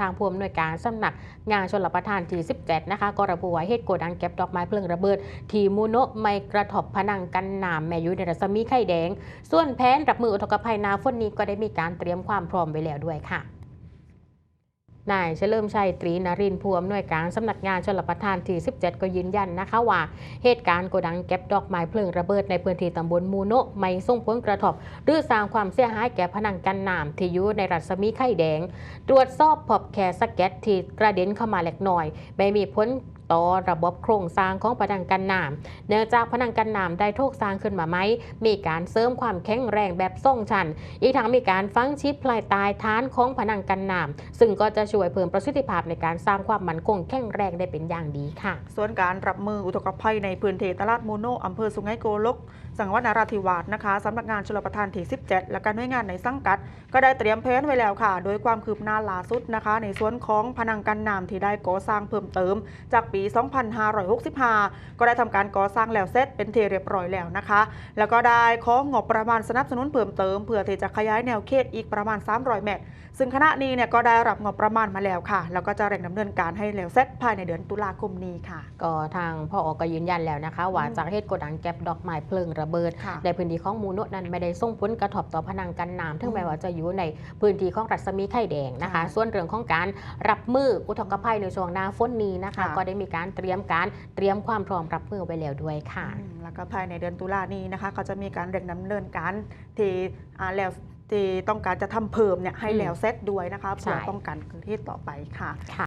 ทางผู้อำนวยการสำนักงานชลประทานที่ 17 นะคะ ก็ระบุว่าเหตุโกดังเก็บดอกไม้เพลิงระเบิด ทีมูโนะไม่กระทบผนังกันน้ำแม่ยุในรัศมีไข่แดง ส่วนแผนรับมืออุทกภัยนาฝนนี้ก็ได้มีการเตรียมความพร้อมไว้แล้วด้วยค่ะ นายเฉลิมชัยตรีนรินทร์ผู้อำนวยการสำนักงานชลประทานที่ 17 ก็ยืนยันนะคะว่า เหตุการณ์โกดังเก็บดอกไม้เพลิงระเบิดในพื้นที่ตำบลมูโนะไม่ส่งผลกระทบหรือสร้างความเสียหายแก่ผนังกันน้ำที่อยู่ในรัศมีไข่แดง ตรวจสอบพบแค่สเก็ตที่กระเด็นเข้ามาเล็กน้อย ไม่มีผล ต่อระบบโครงสร้างของผนังกันน้ำเนื่องจากผนังกันน้ำได้ถูกสร้างขึ้นมาไหม มีการเสริมความแข็งแรงแบบทรงชัน อีกทั้งมีการฝังชิดปลายตายฐานของผนังกันน้ำซึ่งก็จะช่วยเพิ่มประสิทธิภาพในการสร้างความมั่นคงแข็งแรงได้เป็นอย่างดีค่ะ ส่วนการรับมืออุทกภัยในพื้นที่ตลาดโมโนอำเภอสุไหงโกลกจังหวัดนราธิวาสนะคะสำนักงานชลประทานที่ 17 และการหน่วยงานในสังกัด ก็ได้เตรียมแผนไว้แล้วค่ะ โดยความคืบหน้าล่าสุดนะคะ ในส่วนของพนังกันน้ำที่ได้ก่อสร้างเพิ่มเติมจากปี2565 ก็ได้ทำการก่อสร้างแล้วเสร็จเป็นเทเรียบร้อยแล้วนะคะ แล้วก็ได้ของงบประมาณสนับสนุนเพิ่มเติมเพื่อที่จะขยายแนวเขตอีกประมาณ 300 เมตร ซึ่งคณะนี้เนี่ยก็ได้รับงบประมาณมาแล้วค่ะ แล้วก็จะเร่งดำเนินการให้แล้วเสร็จภายในเดือนตุลาคมนี้ค่ะ ก็ทางพ่ออก็ยืนยันแล้วนะคะ ว่าอืมจากเหตุโกดังเก็บดอกไม้เพลิงระเบิดค่ะในพื้นที่ของมูโนะนั้นไม่ได้ส่งผลกระทบต่อพนังกันน้ำถึอืงมแม้ว่าจะอยู่ในพื้นที่ของรัศมีไข่แดงนะคะค่ะส่วนเรื่องของการรับมืออุทกภัยในช่วงหน้าฝนนี้นะคะค่ะก็ได้มีการเตรียมการเตรียมความพร้อมรับมือไว้แล้วด้วยค่ะอืมแล้วก็ภายในเดือนตุลานี้นะคะเขาจะมีการเร่งดำเนินการที่อ่าแล้วที่ต้องการจะทำเพิ่มเนี่ยให้อืมแล้วเสร็จด้วยนะคะเพื่อใช่ป้องกันที่ต่อไปค่ะ